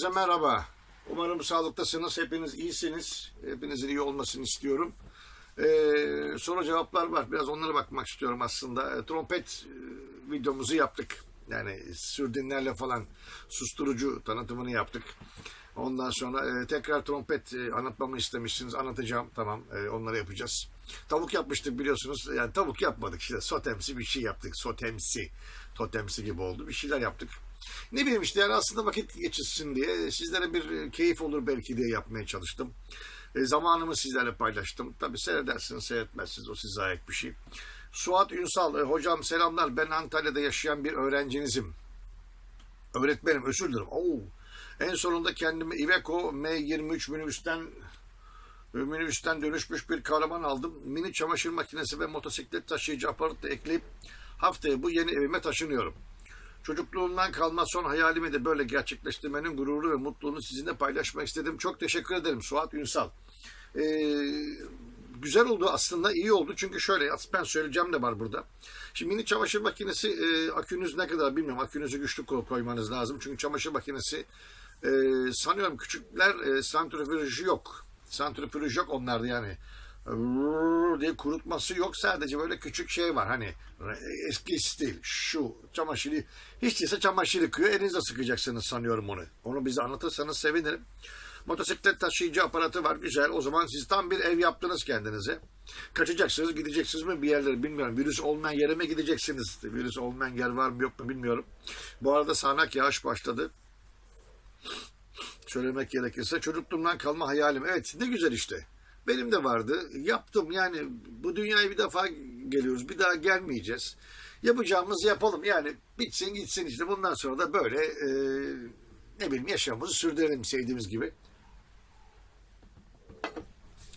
Herkese merhaba. Umarım sağlıktasınız. Hepiniz iyisiniz. Hepinizin iyi olmasını istiyorum. Ee, soru cevaplar var. Biraz onlara bakmak istiyorum aslında. Ee, trompet e, videomuzu yaptık. Yani sürdinlerle falan susturucu tanıtımını yaptık. Ondan sonra e, tekrar trompet e, anlatmamı istemişsiniz. Anlatacağım. Tamam. E, onları yapacağız. Tavuk yapmıştık biliyorsunuz. Yani tavuk yapmadık işte. Sotemsi bir şey yaptık. Sotemsi. Totemsi gibi oldu. Bir şeyler yaptık. Ne bileyim işte yani aslında vakit geçirsin diye sizlere bir e, keyif olur belki diye yapmaya çalıştım. E, zamanımı sizlerle paylaştım. Tabi seyredersiniz seyretmezsiniz o size ait bir şey. Suat Ünsal, e, hocam selamlar ben Antalya'da yaşayan bir öğrencinizim. Öğretmenim özür dilerim. Oo. En sonunda kendimi Iveco M23 minibüsten e, minibüsten dönüşmüş bir kahraman aldım. Mini çamaşır makinesi ve motosiklet taşıyıcı aparatı ekleyip haftaya bu yeni evime taşınıyorum. Çocukluğumdan kalma son hayalimi de böyle gerçekleştirmenin gururu ve mutluluğunu sizinle paylaşmak istedim. Çok teşekkür ederim Suat Ünsal. Ee, güzel oldu aslında iyi oldu çünkü şöyle ben söyleyeceğim de var burada. Şimdi mini çamaşır makinesi e, akünüz ne kadar bilmiyorum akünüzü güçlü koy- koymanız lazım. Çünkü çamaşır makinesi e, sanıyorum küçükler e, santrifüj yok. Santrifüj yok onlarda yani diye kurutması yok. Sadece böyle küçük şey var. Hani eski stil şu çamaşırı hiç değilse çamaşır yıkıyor. Elinizle sıkacaksınız sanıyorum onu. Onu bize anlatırsanız sevinirim. Motosiklet taşıyıcı aparatı var. Güzel. O zaman siz tam bir ev yaptınız kendinize. Kaçacaksınız, gideceksiniz mi bir yerlere bilmiyorum. Virüs olmayan yere mi gideceksiniz? Virüs olmayan yer var mı yok mu bilmiyorum. Bu arada sağanak yağış başladı söylemek gerekirse çocukluğumdan kalma hayalim. Evet ne güzel işte. Benim de vardı. Yaptım yani bu dünyaya bir defa geliyoruz. Bir daha gelmeyeceğiz. Yapacağımızı yapalım. Yani bitsin gitsin işte. Bundan sonra da böyle e, ne bileyim yaşamımızı sürdürelim sevdiğimiz gibi.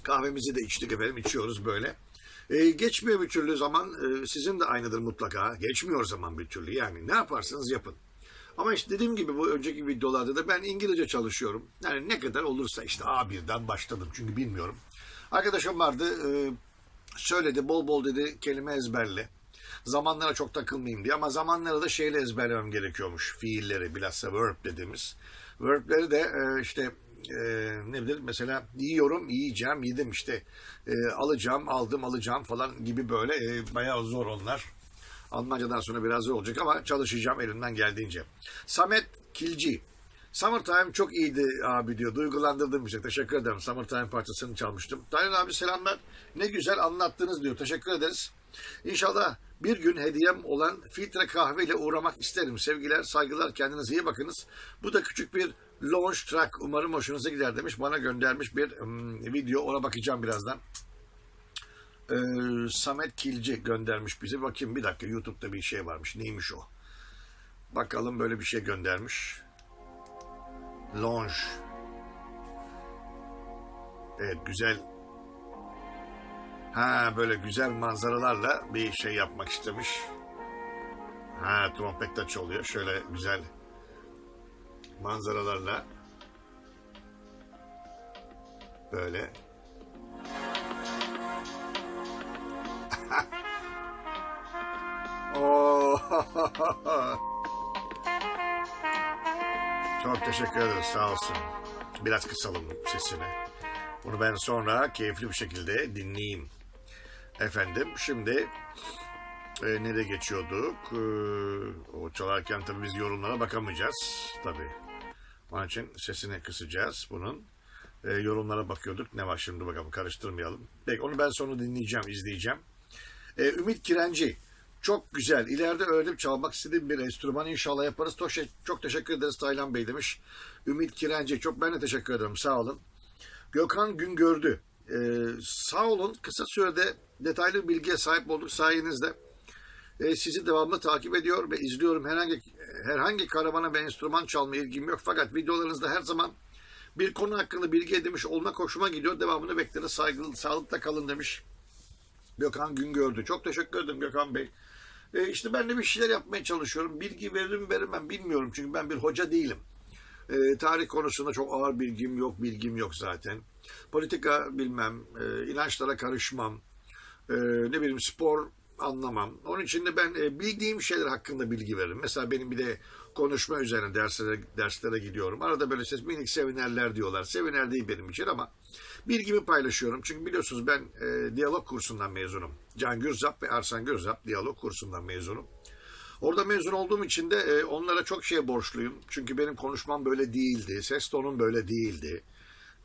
Kahvemizi de içtik efendim. içiyoruz böyle. E, geçmiyor bir türlü zaman. E, sizin de aynıdır mutlaka. Geçmiyor zaman bir türlü. Yani ne yaparsanız yapın. Ama işte dediğim gibi bu önceki videolarda da ben İngilizce çalışıyorum. Yani ne kadar olursa işte A1'den başladım çünkü bilmiyorum. Arkadaşım vardı e, söyledi bol bol dedi kelime ezberle. Zamanlara çok takılmayayım diye ama zamanlara da şeyle ezberlemem gerekiyormuş. Fiilleri bilhassa verb dediğimiz. Verb'leri de e, işte e, ne bileyim mesela yiyorum, yiyeceğim, yedim işte e, alacağım, aldım, alacağım falan gibi böyle e, bayağı zor onlar. Almancadan sonra biraz zor olacak ama çalışacağım elimden geldiğince. Samet Kilci. Summertime çok iyiydi abi diyor. Duygulandırdın bizi. Teşekkür ederim. Summertime parçasını çalmıştım. Taylan abi selamlar. Ne güzel anlattınız diyor. Teşekkür ederiz. İnşallah bir gün hediyem olan filtre kahve ile uğramak isterim. Sevgiler, saygılar. Kendinize iyi bakınız. Bu da küçük bir launch track. Umarım hoşunuza gider demiş. Bana göndermiş bir hmm, video. Ona bakacağım birazdan. Ee, Samet Kilci göndermiş bize. Bakayım bir dakika YouTube'da bir şey varmış. Neymiş o? Bakalım böyle bir şey göndermiş. Lounge. Evet güzel. Ha böyle güzel manzaralarla bir şey yapmak istemiş. Ha trompet de çalıyor. Şöyle güzel manzaralarla böyle Oo. Çok teşekkür ederiz sağ olsun. Biraz kısalım sesini. Bunu ben sonra keyifli bir şekilde dinleyeyim. Efendim şimdi e, nereye geçiyorduk? E, o çalarken tabii biz yorumlara bakamayacağız tabii. Onun için sesini kısacağız bunun. E, yorumlara bakıyorduk. Ne var şimdi bakalım karıştırmayalım. Peki onu ben sonra dinleyeceğim, izleyeceğim. E, Ümit Kirenci. Çok güzel. İleride öğrenip çalmak istediğim bir enstrüman inşallah yaparız. Çok, şey- çok teşekkür ederiz Taylan Bey demiş. Ümit Kirenci. Çok ben de teşekkür ederim. Sağ olun. Gökhan Güngördü. E, sağ olun. Kısa sürede detaylı bilgiye sahip olduk sayenizde. E, sizi devamlı takip ediyor ve izliyorum. Herhangi herhangi karavana ve enstrüman çalma ilgim yok. Fakat videolarınızda her zaman bir konu hakkında bilgi edinmiş olmak hoşuma gidiyor. Devamını bekleriz. Saygılı, sağlıkla kalın demiş. Gökhan Güngördü. Çok teşekkür ederim Gökhan Bey. E, işte ben de bir şeyler yapmaya çalışıyorum. Bilgi veririm veremem bilmiyorum. Çünkü ben bir hoca değilim. E, tarih konusunda çok ağır bilgim yok. Bilgim yok zaten. Politika bilmem. E, inançlara karışmam. E, ne bileyim spor anlamam. Onun için de ben e, bildiğim şeyler hakkında bilgi veririm. Mesela benim bir de konuşma üzerine derslere, derslere gidiyorum. Arada böyle ses minik seminerler diyorlar. Seminer değil benim için ama bilgimi paylaşıyorum. Çünkü biliyorsunuz ben e, diyalog kursundan mezunum. Can Gürzap ve Arsan Gürzap diyalog kursundan mezunum. Orada mezun olduğum için de e, onlara çok şeye borçluyum. Çünkü benim konuşmam böyle değildi. Ses tonum böyle değildi.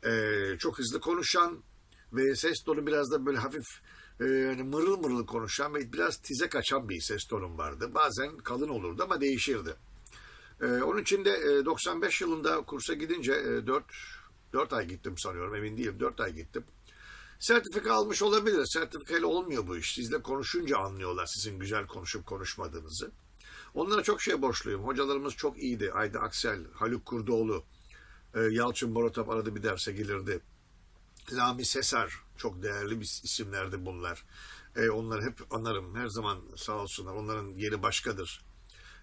E, çok hızlı konuşan ve ses tonu biraz da böyle hafif e, yani mırıl mırıl konuşan ve biraz tize kaçan bir ses tonum vardı. Bazen kalın olurdu ama değişirdi. E, onun için de e, 95 yılında kursa gidince e, 4, 4 ay gittim sanıyorum emin değilim 4 ay gittim. Sertifika almış olabilir. Sertifikayla olmuyor bu iş. Sizle konuşunca anlıyorlar sizin güzel konuşup konuşmadığınızı. Onlara çok şey borçluyum. Hocalarımız çok iyiydi. Ayda Aksel, Haluk Kurdoğlu, e, Yalçın Boratap arada bir derse gelirdi. Lami Sesar çok değerli bir isimlerdi bunlar. E, onları hep anarım. Her zaman sağ olsunlar. Onların yeri başkadır.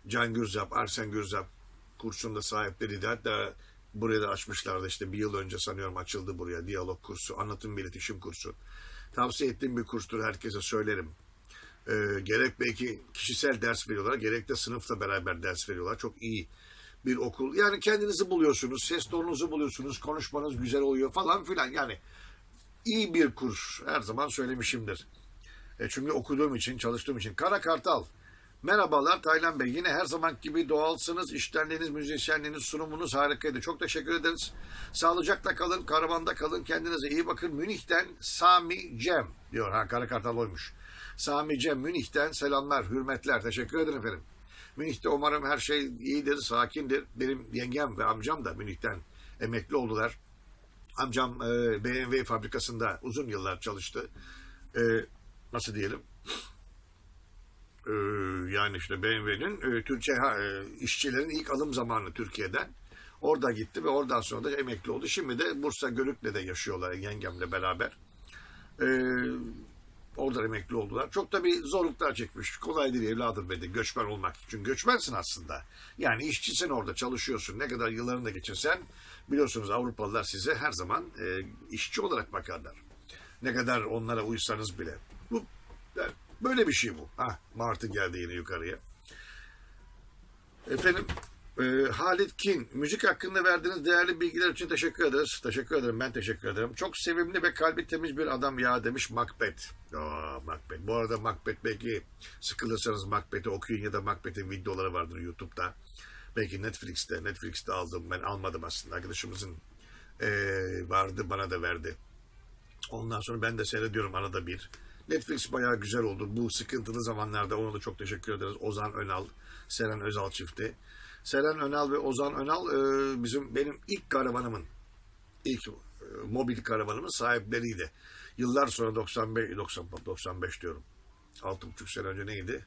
Can Gürzap, Arsen Gürzap kursunda sahipleriydi. Hatta buraya da açmışlardı işte bir yıl önce sanıyorum açıldı buraya diyalog kursu, anlatım ve iletişim kursu. Tavsiye ettiğim bir kurstur herkese söylerim. Ee, gerek belki kişisel ders veriyorlar, gerek de sınıfla beraber ders veriyorlar. Çok iyi bir okul. Yani kendinizi buluyorsunuz, ses tonunuzu buluyorsunuz, konuşmanız güzel oluyor falan filan. Yani iyi bir kurs her zaman söylemişimdir. E çünkü okuduğum için, çalıştığım için. Kara Kartal. Merhabalar Taylan Bey. Yine her zaman gibi doğalsınız. İştenliğiniz, müzisyenliğiniz, sunumunuz harikaydı. Çok teşekkür ederiz. Sağlıcakla kalın, karavanda kalın. Kendinize iyi bakın. Münih'ten Sami Cem diyor. Ha Kara Kartal oymuş. Sami Cem Münih'ten selamlar, hürmetler. Teşekkür ederim efendim. Münih'te umarım her şey iyidir, sakindir. Benim yengem ve amcam da Münih'ten emekli oldular. Amcam e, BMW fabrikasında uzun yıllar çalıştı. E, nasıl diyelim? E, yani işte BMW'nin e, Türkiye ha, e, işçilerin ilk alım zamanı Türkiye'den. Orada gitti ve oradan sonra da emekli oldu. Şimdi de Bursa Gölük'le de yaşıyorlar yengemle beraber. E, orada emekli oldular. Çok da bir zorluklar çekmiş. Kolay değil evladım dedi göçmen olmak. Çünkü göçmensin aslında. Yani işçisin orada çalışıyorsun. Ne kadar yıllarını da geçirsen biliyorsunuz Avrupalılar size her zaman e, işçi olarak bakarlar. Ne kadar onlara uysanız bile. Bu yani böyle bir şey bu. Ha Martı geldi yine yukarıya. Efendim e, Halit Kin, müzik hakkında verdiğiniz değerli bilgiler için teşekkür ederiz. Teşekkür ederim, ben teşekkür ederim. Çok sevimli ve kalbi temiz bir adam ya demiş Macbeth. Aa, Macbeth. Bu arada Macbeth belki sıkılırsanız Macbeth'i okuyun ya da Macbeth'in videoları vardır YouTube'da. Belki Netflix'te, Netflix'te aldım. Ben almadım aslında. Arkadaşımızın e, vardı, bana da verdi. Ondan sonra ben de seyrediyorum arada bir. Netflix bayağı güzel oldu. Bu sıkıntılı zamanlarda ona da çok teşekkür ederiz. Ozan Önal, Seren Özal çifti. Seren Önal ve Ozan Önal e, bizim benim ilk karavanımın ilk e, mobil karavanımın sahipleriydi. Yıllar sonra 95 90 95 diyorum. 6,5 sene önce neydi?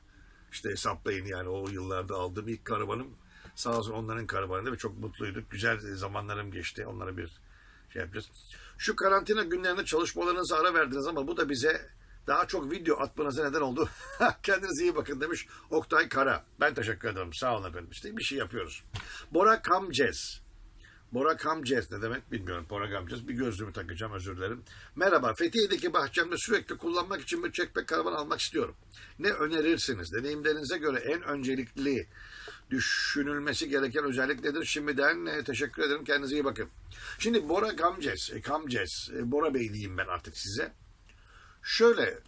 İşte hesaplayın yani o yıllarda aldığım ilk karavanım. Sağ olsun onların karavanında ve çok mutluyduk. Güzel zamanlarım geçti. Onlara bir şey yapacağız. Şu karantina günlerinde çalışmalarınızı ara verdiniz ama bu da bize daha çok video atmanıza neden oldu. Kendinize iyi bakın demiş Oktay Kara. Ben teşekkür ederim. Sağ olun efendim. İşte bir şey yapıyoruz. Bora Kamcez. Bora Kamcez ne demek bilmiyorum. Bora Kamcez. Bir gözlüğümü takacağım özür dilerim. Merhaba. Fethiye'deki bahçemde sürekli kullanmak için bir çekmek karavan almak istiyorum. Ne önerirsiniz? Deneyimlerinize göre en öncelikli düşünülmesi gereken özellik nedir? Şimdiden e, teşekkür ederim. Kendinize iyi bakın. Şimdi Bora Kamcez. E, Kamcez. E, Bora Bey diyeyim ben artık size. Şöyle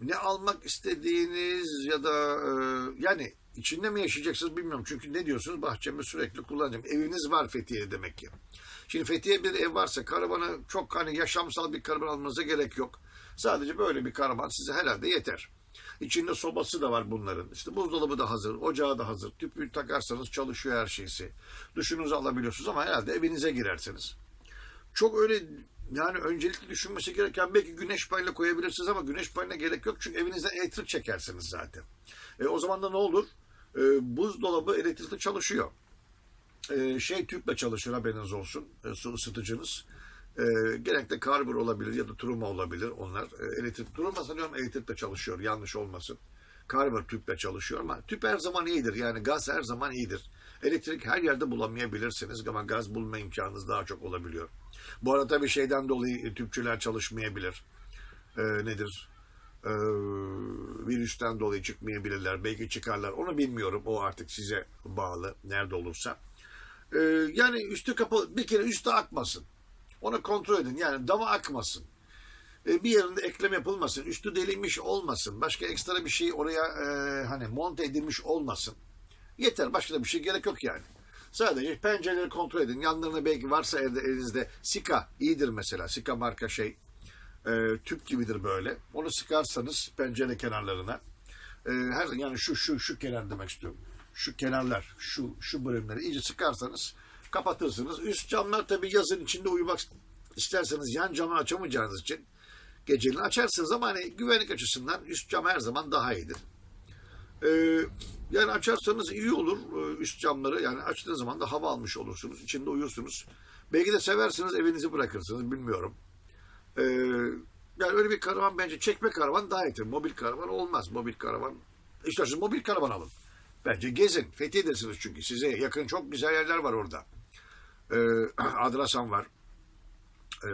ne almak istediğiniz ya da e, yani içinde mi yaşayacaksınız bilmiyorum. Çünkü ne diyorsunuz bahçemi sürekli kullanacağım. Eviniz var Fethiye demek ki. Şimdi Fethiye bir ev varsa karavanı çok hani yaşamsal bir karavan almanıza gerek yok. Sadece böyle bir karavan size herhalde yeter. İçinde sobası da var bunların. İşte buzdolabı da hazır, ocağı da hazır. Tüpü takarsanız çalışıyor her şeysi. Duşunuzu alabiliyorsunuz ama herhalde evinize girersiniz. Çok öyle yani öncelikli düşünmesi gereken belki güneş paneli koyabilirsiniz ama güneş paneline gerek yok çünkü evinizden elektrik çekersiniz zaten. E, o zaman da ne olur? E, buzdolabı elektrikli çalışıyor. E, şey tüple çalışır haberiniz olsun. E, su ısıtıcınız. E, genellikle karbür olabilir ya da turuma olabilir onlar. E, elektrik turuma sanıyorum elektrikle çalışıyor yanlış olmasın. Karbür tüple çalışıyor ama tüp her zaman iyidir. Yani gaz her zaman iyidir. Elektrik her yerde bulamayabilirsiniz ama gaz bulma imkanınız daha çok olabiliyor. Bu arada tabii şeyden dolayı tüpçüler çalışmayabilir. Ee, nedir? Ee, virüsten dolayı çıkmayabilirler. Belki çıkarlar. Onu bilmiyorum. O artık size bağlı. Nerede olursa. Ee, yani üstü kapalı. Bir kere üstü akmasın. Onu kontrol edin. Yani dama akmasın. Ee, bir yerinde eklem yapılmasın. Üstü delinmiş olmasın. Başka ekstra bir şey oraya e, hani monte edilmiş olmasın. Yeter. Başka da bir şey gerek yok yani. Sadece pencereleri kontrol edin. Yanlarında belki varsa evde elinizde Sika iyidir mesela. Sika marka şey e, tüp gibidir böyle. Onu sıkarsanız pencere kenarlarına e, her yani şu şu şu kenar demek istiyorum. Şu kenarlar, şu şu bölümleri iyice sıkarsanız kapatırsınız. Üst camlar tabii yazın içinde uyumak isterseniz yan camı açamayacağınız için geceliğini açarsınız ama hani güvenlik açısından üst cam her zaman daha iyidir. Ee, yani açarsanız iyi olur ee, üst camları. Yani açtığınız zaman da hava almış olursunuz. İçinde uyursunuz. Belki de seversiniz evinizi bırakırsınız bilmiyorum. Ee, yani öyle bir karavan bence çekme karavan daha iyidir. Mobil karavan olmaz. Mobil karavan. İsterseniz mobil karavan alın. Bence gezin. Fethedersiniz çünkü. Size yakın çok güzel yerler var orada. Ee, Adrasan var.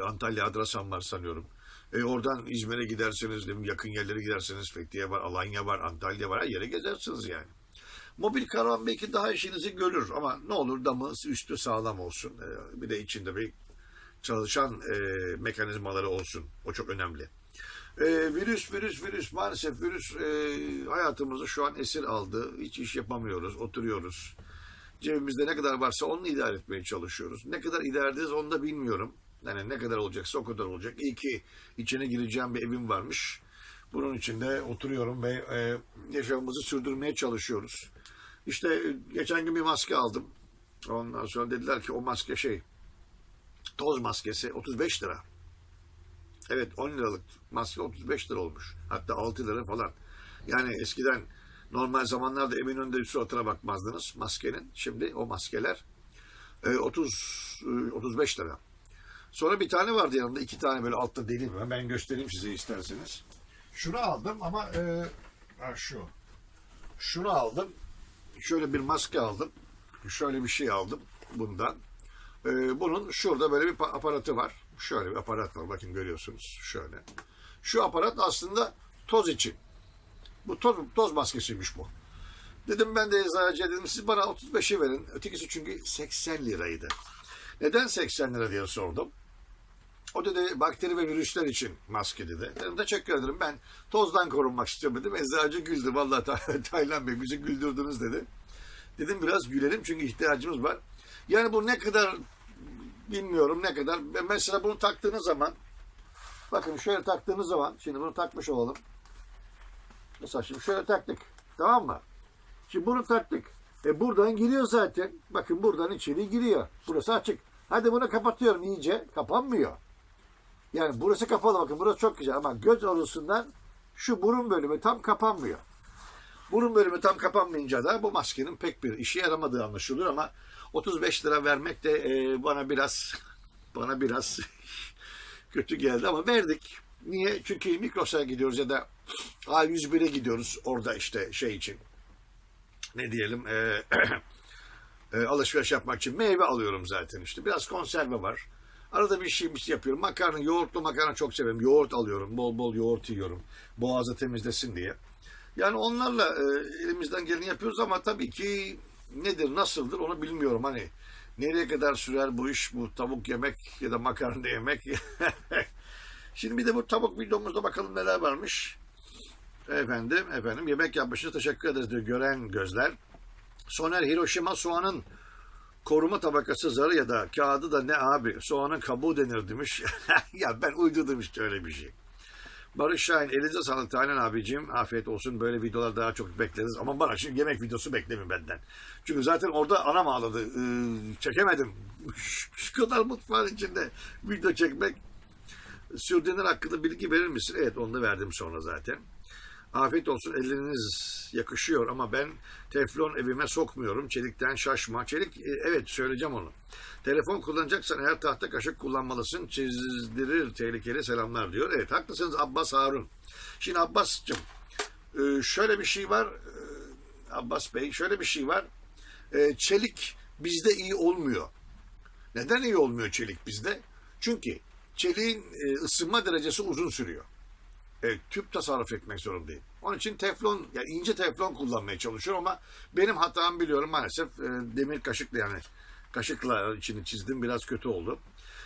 Antalya Adrasan var sanıyorum. E oradan İzmir'e gidersiniz, yakın yerlere gidersiniz. Fethiye var, Alanya var, Antalya var. Her yere gezersiniz yani. Mobil karavan belki daha işinizi görür ama ne olur damı üstü sağlam olsun. E, bir de içinde bir çalışan e, mekanizmaları olsun. O çok önemli. E, virüs, virüs, virüs. Maalesef virüs hayatımızı şu an esir aldı. Hiç iş yapamıyoruz, oturuyoruz. Cebimizde ne kadar varsa onu idare etmeye çalışıyoruz. Ne kadar idare ederiz onu da bilmiyorum. Yani ne kadar olacaksa o kadar olacak. İyi ki içine gireceğim bir evim varmış. Bunun içinde oturuyorum ve e, yaşamımızı sürdürmeye çalışıyoruz. İşte e, geçen gün bir maske aldım. Ondan sonra dediler ki o maske şey toz maskesi 35 lira. Evet 10 liralık maske 35 lira olmuş. Hatta 6 lira falan. Yani eskiden normal zamanlarda evin önünde suratına bakmazdınız maskenin. Şimdi o maskeler e, 30 e, 35 lira. Sonra bir tane vardı yanımda. iki tane böyle altta deli var. Ben göstereyim size isterseniz. Şunu aldım ama e, ha şu. Şunu aldım. Şöyle bir maske aldım. Şöyle bir şey aldım bundan. E, bunun şurada böyle bir pa- aparatı var. Şöyle bir aparat var. Bakın görüyorsunuz. Şöyle. Şu aparat aslında toz için. Bu toz, toz maskesiymiş bu. Dedim ben de eczacıya dedim siz bana 35'i verin. Ötekisi çünkü 80 liraydı. Neden 80 lira diye sordum. O dedi bakteri ve virüsler için maske dedi. Dedim teşekkür ederim ben tozdan korunmak istiyorum dedim. Eczacı güldü. Vallahi Ta- Taylan Bey bizi güldürdünüz dedi. Dedim biraz gülelim çünkü ihtiyacımız var. Yani bu ne kadar bilmiyorum ne kadar. Mesela bunu taktığınız zaman bakın şöyle taktığınız zaman şimdi bunu takmış olalım. Mesela şimdi şöyle taktık. Tamam mı? Şimdi bunu taktık. E buradan giriyor zaten. Bakın buradan içeri giriyor. Burası açık. Hadi bunu kapatıyorum iyice. Kapanmıyor. Yani burası kapalı bakın. Burası çok güzel ama göz arasından şu burun bölümü tam kapanmıyor. Burun bölümü tam kapanmayınca da bu maskenin pek bir işe yaramadığı anlaşılıyor ama 35 lira vermek de e, bana biraz bana biraz kötü geldi ama verdik. Niye? Çünkü Mikros'a gidiyoruz ya da A101'e gidiyoruz orada işte şey için ne diyelim e, e, alışveriş yapmak için meyve alıyorum zaten işte. Biraz konserve var. Arada bir şey bir şey yapıyorum. Makarna, yoğurtlu makarna çok severim. Yoğurt alıyorum. Bol bol yoğurt yiyorum. Boğazı temizlesin diye. Yani onlarla e, elimizden geleni yapıyoruz ama tabii ki nedir, nasıldır onu bilmiyorum. Hani nereye kadar sürer bu iş, bu tavuk yemek ya da makarna yemek. Şimdi bir de bu tavuk videomuzda bakalım neler varmış. Efendim, efendim yemek yapmışız. Teşekkür ederiz diyor gören gözler. Soner Hiroşima soğanın koruma tabakası zarı ya da kağıdı da ne abi soğanın kabuğu denir demiş. ya ben uydurdum işte öyle bir şey. Barış Şahin elinize sağlık Taylan abicim. Afiyet olsun. Böyle videolar daha çok bekleriz. Ama bana şimdi yemek videosu beklemeyin benden. Çünkü zaten orada anam ağladı. Ee, çekemedim. Şu kadar mutfağın içinde video çekmek. Sürdüğünler hakkında bilgi verir misin? Evet onu da verdim sonra zaten. Afiyet olsun elleriniz yakışıyor ama ben teflon evime sokmuyorum. Çelikten şaşma. Çelik e, evet söyleyeceğim onu. Telefon kullanacaksan eğer tahta kaşık kullanmalısın. Çizdirir tehlikeli selamlar diyor. Evet haklısınız Abbas Harun. Şimdi Abbas'cığım e, şöyle bir şey var. e, Abbas Bey şöyle bir şey var. Çelik bizde iyi olmuyor. Neden iyi olmuyor çelik bizde? Çünkü çeliğin ısınma derecesi uzun sürüyor. E, tüp tasarruf etmek zorundayım. Onun için teflon, yani ince teflon kullanmaya çalışıyorum ama benim hatam biliyorum maalesef e, demir kaşıkla yani kaşıkla içini çizdim biraz kötü oldu.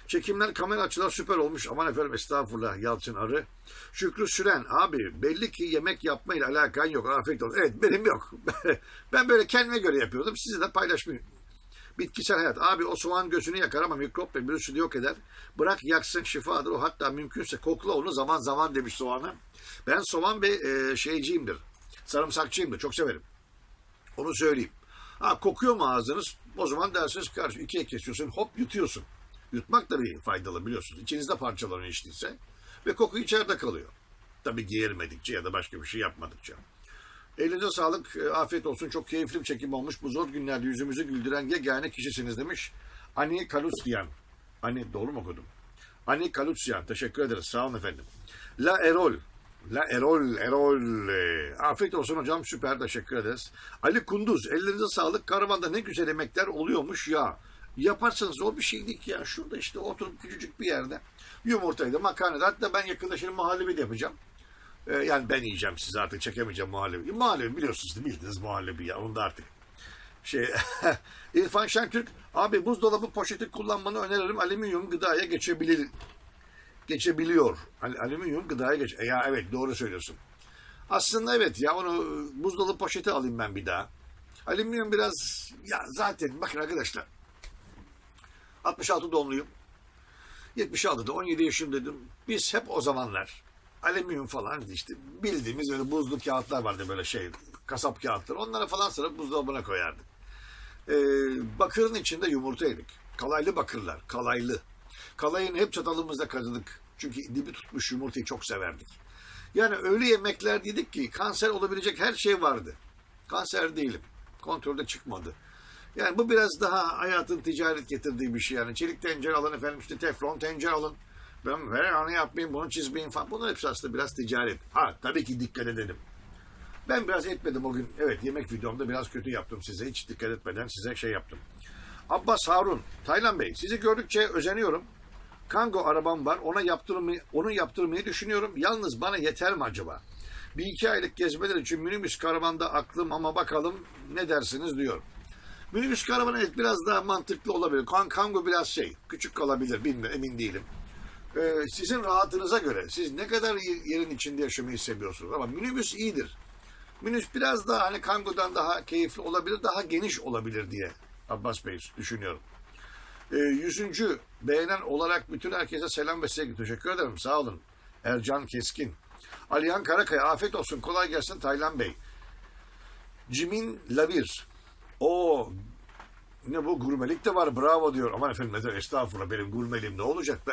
Çekimler, kamera açılar süper olmuş. Aman efendim estağfurullah Yalçın Arı. Şükrü Süren abi belli ki yemek yapmayla alakan yok. Afiyet olsun. Evet benim yok. ben böyle kendime göre yapıyordum. Size de paylaşmayı Bitkisel hayat. Abi o soğan gözünü yakar ama mikrop ve virüsü yok eder. Bırak yaksın şifadır. O hatta mümkünse kokla onu zaman zaman demiş soğanı. Ben soğan ve e, şeyciyimdir. Sarımsakçıyımdır. Çok severim. Onu söyleyeyim. Ha kokuyor mu ağzınız? O zaman dersiniz karşı ikiye kesiyorsun hop yutuyorsun. Yutmak da bir faydalı biliyorsunuz. İçinizde parçalanıyor içtiyse. Ve koku içeride kalıyor. Tabii giyirmedikçe ya da başka bir şey yapmadıkça. Elinize sağlık, e, afiyet olsun. Çok keyifli bir çekim olmuş. Bu zor günlerde yüzümüzü güldüren yegane kişisiniz demiş. Ani Kalusyan. Ani doğru mu okudum? Ani Kalusyan. Teşekkür ederiz. Sağ olun efendim. La Erol. La Erol, Erol. Afiyet olsun hocam. Süper. Teşekkür ederiz. Ali Kunduz. Ellerinize sağlık. Karavanda ne güzel yemekler oluyormuş ya. Yaparsanız zor bir şey değil ki ya. Şurada işte oturup küçücük bir yerde. Yumurtaydı, makarnaydı. Hatta ben yakında şimdi muhallebi de yapacağım. Ee, yani ben yiyeceğim sizi artık çekemeyeceğim muhallebi. Muhallebi biliyorsunuz bildiniz muhallebi ya onu da artık. Şey İrfan Şentürk abi buzdolabı poşeti kullanmanı öneririm. Alüminyum gıdaya geçebilir. Geçebiliyor. Al- alüminyum gıdaya geç. E ya evet doğru söylüyorsun. Aslında evet ya onu buzdolabı poşeti alayım ben bir daha. Alüminyum biraz ya zaten bakın arkadaşlar 66 doğumluyum. 76'da 17 yaşındaydım. Biz hep o zamanlar alüminyum falan işte bildiğimiz öyle buzlu kağıtlar vardı böyle şey kasap kağıtları. Onlara falan sarıp buzdolabına koyardık. Ee, bakırın içinde yumurta yedik. Kalaylı bakırlar. Kalaylı. Kalayın hep çatalımızda kazıdık. Çünkü dibi tutmuş yumurtayı çok severdik. Yani öyle yemekler dedik ki kanser olabilecek her şey vardı. Kanser değilim. Kontrolde çıkmadı. Yani bu biraz daha hayatın ticaret getirdiği bir şey yani. Çelik tencere alın efendim işte teflon tencere alın. Ben ver onu yapmayayım bunu çizmeyin falan. Bunlar hepsi aslında biraz ticaret. Ha tabii ki dikkat edelim. Ben biraz etmedim o gün. Evet yemek videomda biraz kötü yaptım size. Hiç dikkat etmeden size şey yaptım. Abbas Harun, Taylan Bey sizi gördükçe özeniyorum. Kango arabam var. Ona yaptırmayı, onu yaptırmayı düşünüyorum. Yalnız bana yeter mi acaba? Bir iki aylık gezmeler için minibüs karavanda aklım ama bakalım ne dersiniz diyor. Minibüs karavan evet biraz daha mantıklı olabilir. Kan Kango biraz şey, küçük kalabilir. Bilmiyorum, emin değilim. Ee, sizin rahatınıza göre siz ne kadar yerin içinde yaşamayı seviyorsunuz ama minibüs iyidir. Minibüs biraz daha hani Kango'dan daha keyifli olabilir, daha geniş olabilir diye Abbas Bey düşünüyorum. Ee, yüzüncü beğenen olarak bütün herkese selam ve sevgi. Teşekkür ederim. Sağ olun. Ercan Keskin. Alihan Karakaya afiyet olsun. Kolay gelsin Taylan Bey. Cimin Lavir. O ne bu gurmelik de var bravo diyor. Aman efendim neden estağfurullah benim gurmeliğim ne olacak be?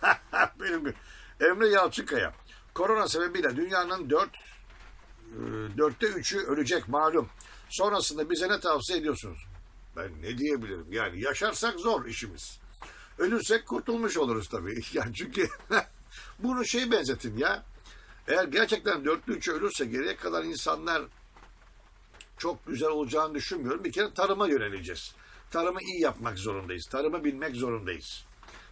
benim Emre Yalçınkaya. Korona sebebiyle dünyanın dört, e, dörtte üçü ölecek malum. Sonrasında bize ne tavsiye ediyorsunuz? Ben ne diyebilirim? Yani yaşarsak zor işimiz. Ölürsek kurtulmuş oluruz tabii. Yani çünkü bunu şey benzetin ya. Eğer gerçekten dörtte üçü ölürse geriye kalan insanlar çok güzel olacağını düşünmüyorum. Bir kere tarıma yöneleceğiz. Tarımı iyi yapmak zorundayız. Tarımı bilmek zorundayız.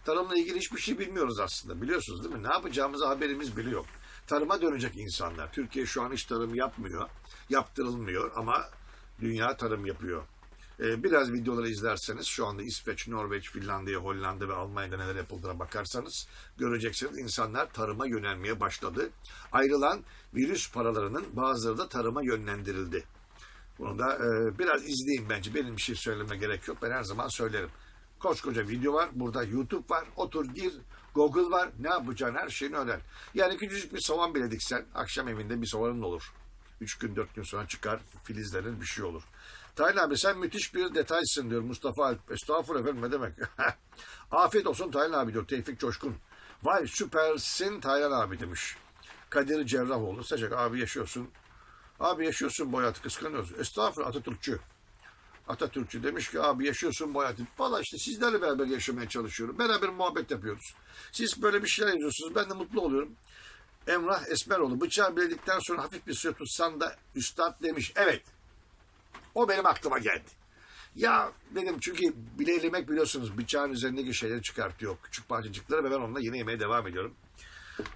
Tarımla ilgili hiçbir şey bilmiyoruz aslında. Biliyorsunuz değil mi? Ne yapacağımızı haberimiz bile yok. Tarıma dönecek insanlar. Türkiye şu an hiç tarım yapmıyor. Yaptırılmıyor ama dünya tarım yapıyor. Ee, biraz videoları izlerseniz şu anda İsveç, Norveç, Finlandiya, Hollanda ve Almanya'da neler yapıldığına bakarsanız göreceksiniz insanlar tarıma yönelmeye başladı. Ayrılan virüs paralarının bazıları da tarıma yönlendirildi. Bunu da e, biraz izleyin bence. Benim bir şey söyleme gerek yok. Ben her zaman söylerim. Koskoca video var. Burada YouTube var. Otur gir. Google var. Ne yapacağın her şeyini öğren. Yani küçücük bir soğan bile diksen akşam evinde bir soğanın olur. Üç gün dört gün sonra çıkar filizlenir bir şey olur. Taylan abi sen müthiş bir detaysın diyor Mustafa Alp. Estağfurullah efendim ne demek. Afiyet olsun Taylan abi diyor Tevfik Coşkun. Vay süpersin Taylan abi demiş. Kadir Cerrahoğlu. Sıcak abi yaşıyorsun. Abi yaşıyorsun Boyat kıskanıyoruz. Estağfurullah Atatürkçü. Atatürkçü demiş ki abi yaşıyorsun Boyat. Valla işte sizlerle beraber yaşamaya çalışıyorum. Beraber muhabbet yapıyoruz. Siz böyle bir şeyler yazıyorsunuz. Ben de mutlu oluyorum. Emrah Esmeroğlu bıçağı biledikten sonra hafif bir süre tutsan da üstad demiş. Evet. O benim aklıma geldi. Ya dedim çünkü bileylemek biliyorsunuz bıçağın üzerindeki şeyleri çıkartıyor. Küçük parçacıkları ve ben onunla yine yemeye devam ediyorum.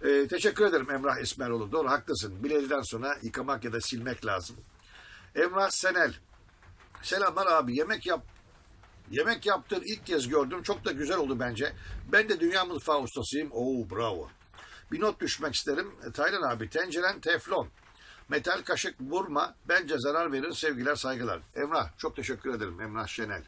Ee, teşekkür ederim Emrah Esmeroğlu. Doğru haklısın. Bir elden sonra yıkamak ya da silmek lazım. Emrah Senel. Selamlar abi. Yemek yap Yemek yaptığın ilk kez gördüm. Çok da güzel oldu bence. Ben de dünya mutfağı ustasıyım. Oo bravo. Bir not düşmek isterim. E, Taylan abi tenceren teflon. Metal kaşık vurma. Bence zarar verir. Sevgiler saygılar. Emrah çok teşekkür ederim. Emrah Şenel.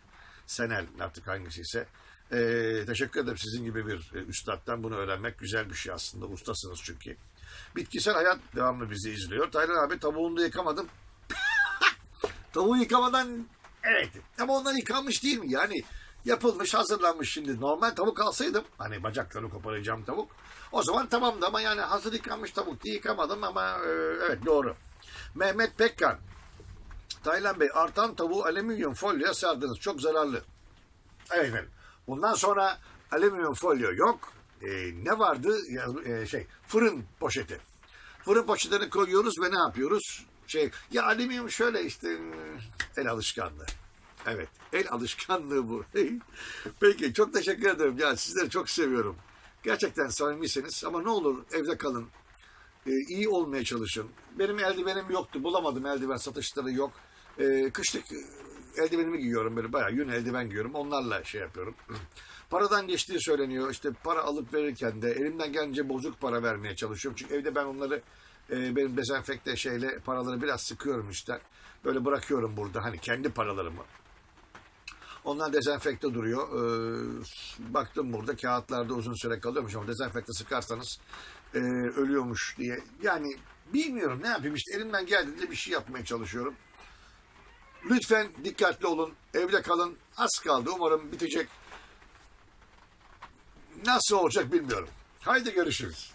Senel artık hangisiyse. Ee, teşekkür ederim sizin gibi bir e, üstaddan bunu öğrenmek güzel bir şey aslında. Ustasınız çünkü. Bitkisel hayat devamlı bizi izliyor. Taylan abi tavuğunu da yıkamadım. Tavuğu yıkamadan evet ama onlar yıkanmış değil mi? Yani yapılmış hazırlanmış şimdi. Normal tavuk alsaydım hani bacaklarını koparacağım tavuk. O zaman tamamdı ama yani hazır yıkanmış tavuk diye yıkamadım ama e, evet doğru. Mehmet Pekkan. Taylan Bey artan tavuğu alüminyum folyoya sardınız. Çok zararlı. Evet efendim. Bundan sonra alüminyum folyo yok. E, ne vardı? E, şey fırın poşeti. Fırın poşetini koyuyoruz ve ne yapıyoruz? Şey ya alüminyum şöyle işte e, el alışkanlığı. Evet, el alışkanlığı bu. Peki, çok teşekkür ederim. Ya sizleri çok seviyorum. Gerçekten samimisiniz ama ne olur evde kalın. Ee, iyi olmaya çalışın. Benim eldivenim yoktu. Bulamadım eldiven satışları yok. Ee, kışlık e, eldivenimi giyiyorum böyle bayağı yün eldiven giyiyorum. Onlarla şey yapıyorum. Paradan geçtiği söyleniyor. İşte para alıp verirken de elimden gelince bozuk para vermeye çalışıyorum. Çünkü evde ben onları e, benim dezenfekte şeyle paraları biraz sıkıyorum işte. Böyle bırakıyorum burada hani kendi paralarımı. Onlar dezenfekte duruyor. Ee, baktım burada kağıtlarda uzun süre kalıyormuş ama dezenfekte sıkarsanız e, ölüyormuş diye. Yani bilmiyorum ne yapayım işte elimden geldiğince bir şey yapmaya çalışıyorum. Lütfen dikkatli olun. Evde kalın. Az kaldı. Umarım bitecek. Nasıl olacak bilmiyorum. Haydi görüşürüz.